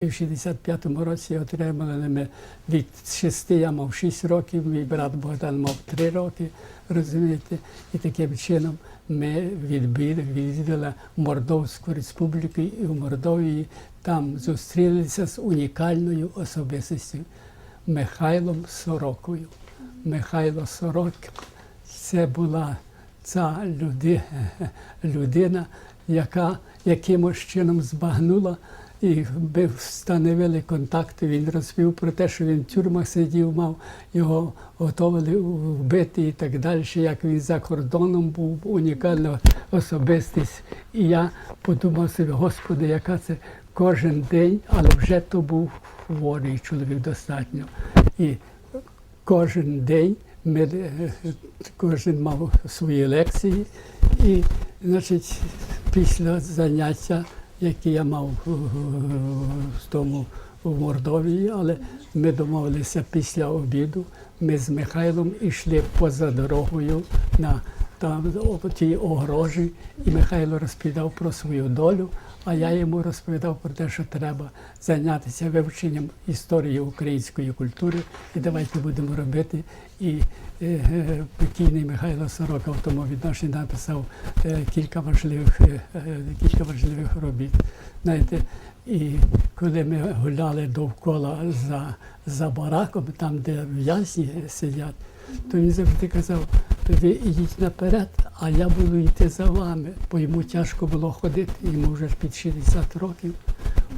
В 65-му році отримали ми від шести, я мав 6 років, мій брат Богдан мав 3 роки, розумієте. І таким чином ми відбили, відвідали Мордовську республіку і в Мордовії там зустрілися з унікальною особистістю Михайлом Сорокою. Михайло Сорок це була ця люди, людина, яка якимось чином збагнула. І ми встановили контакти. Він розповів про те, що він в тюрмах сидів, мав його готовили вбити і так далі. Як він за кордоном був унікальна особистість. І я подумав собі, Господи, яка це кожен день, але вже то був хворий чоловік достатньо. І кожен день ми, кожен мав свої лекції. І, значить, після заняття, які я мав е, в тому в Мордовії, але ми домовилися після обіду. Ми з Михайлом йшли поза дорогою на там о тій огорожі, і Михайло розповідав про свою долю, а я йому розповідав про те, що треба зайнятися вивченням історії української культури, і давайте будемо робити. І е, покійний Михайло Сорока в тому відношенні написав е, кілька важливих, е, е, кілька важливих робіт. Знаєте, і коли ми гуляли довкола за, за бараком, там, де в'язні сидять, то він завжди казав, ви йдіть наперед, а я буду йти за вами, бо йому тяжко було ходити, йому вже ж під 60 років.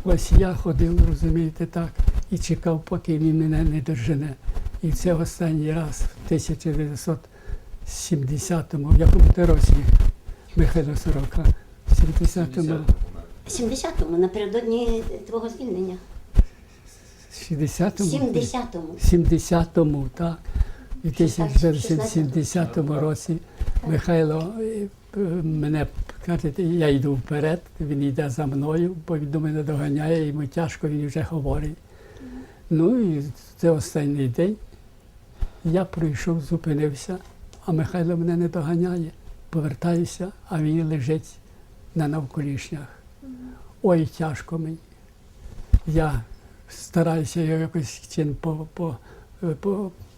Ось я ходив, розумієте, так, і чекав, поки він мене не дожене. І це останній раз в 1970-му, в якому ти році, Михайло Сорока, в 70-му, 70-му, напередодні твого звільнення. 60-му, 70-му. 70-му, так. У 1970 році Михайло е, мене каже, я йду вперед, він йде за мною, бо він до мене доганяє, йому тяжко, він вже говорить. Ну і це останній день. Я прийшов, зупинився, а Михайло мене не доганяє. Повертаюся, а він лежить на навколішнях. Ой, тяжко мені. Я стараюся його якось чин по, по,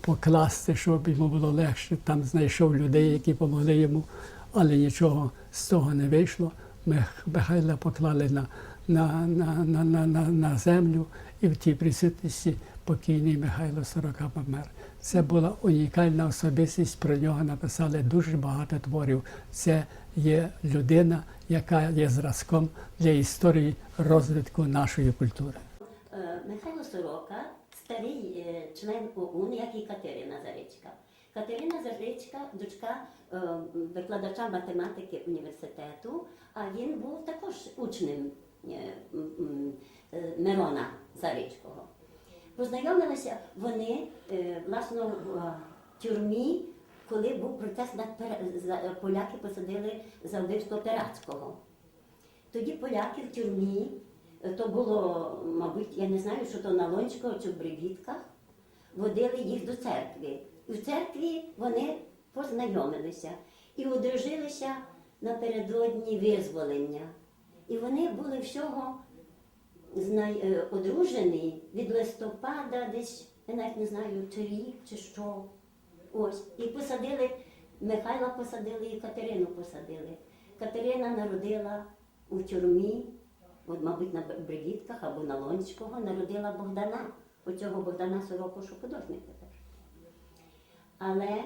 покласти, щоб йому було легше. Там знайшов людей, які допомогли йому, але нічого з того не вийшло. Мих- Михайла поклали на, на, на, на, на, на, на землю, і в тій присутності покійний Михайло Сорока помер. Це була унікальна особистість, про нього написали дуже багато творів. Це є людина, яка є зразком для історії розвитку нашої культури. Е, Михайло Сорока, старий е, член ОУН, як і Катерина Зарицька. Катерина Зарицька, дочка е, викладача математики університету, а він був також учнем е, Мирона Зарицького. Познайомилися вони власне в тюрмі, коли був протест над поляки посадили за вбивство Перацького. Тоді поляки в тюрмі, то було, мабуть, я не знаю, що то на Лонського чи в Бригітках, водили їх до церкви. І в церкві вони познайомилися і одружилися напередодні визволення. І вони були всього е, одружені від листопада, десь, я навіть не знаю, чи рік, чи що. Ось. І посадили, Михайла посадили і Катерину посадили. Катерина народила у тюрмі, мабуть, на Бригітках або на Лонського, народила Богдана, оцього Богдана Сороку, що тепер. Але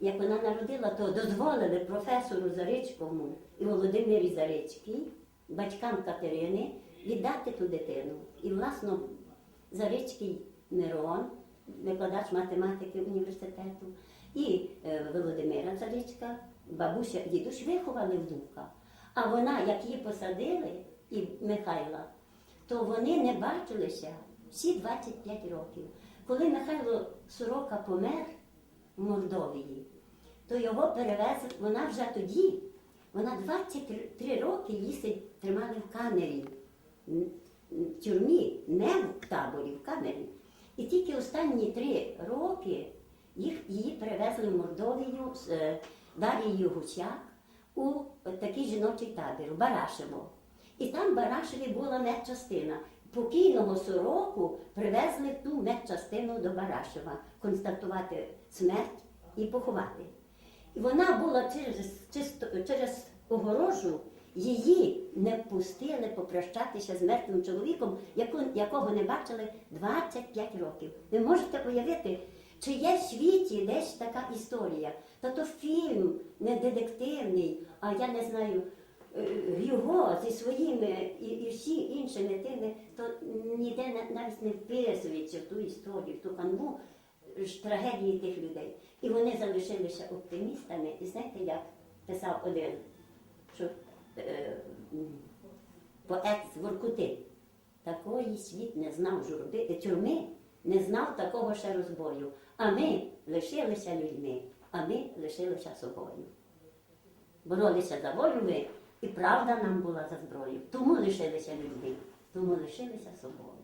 як вона народила, то дозволили професору Зарицькому і Володимирі Зарицькій, батькам Катерини, віддати ту дитину. І, власно, Зарицький Мирон, викладач математики університету, і е, Володимира Зарицька, бабуся, дідусь виховали внука. А вона, як її посадили, і Михайла, то вони не бачилися всі 25 років. Коли Михайло Сорока помер в Мордовії, то його перевезли, вона вже тоді, вона 23 роки її тримали в камері, в тюрмі, не в таборі, в камері. І тільки останні три роки їх, її перевезли в Мордовію з е, Дарією Гусяк у такий жіночий табір, в Барашево. І там Барашеві була медчастина. покійного сороку привезли ту медчастину до Барашева, констатувати смерть і поховати. І вона була через, чисто, через огорожу, її не пустили попрощатися з мертвим чоловіком, якого не бачили 25 років. Ви можете уявити, чи є в світі десь така історія? Та то фільм не детективний, а я не знаю, його зі своїми і, і всі іншими тими, то ніде на- навіть не вписується в ту історію, в ту канву ж трагедії тих людей. І вони залишилися оптимістами. І знаєте, як писав один, що е, поет з Воркути, такої світ не знав журби, тюрми, не знав такого ще розбою. А ми лишилися людьми, а ми лишилися собою. Боролися за волю ми, і правда нам була за зброю. Тому лишилися людьми, тому лишилися собою.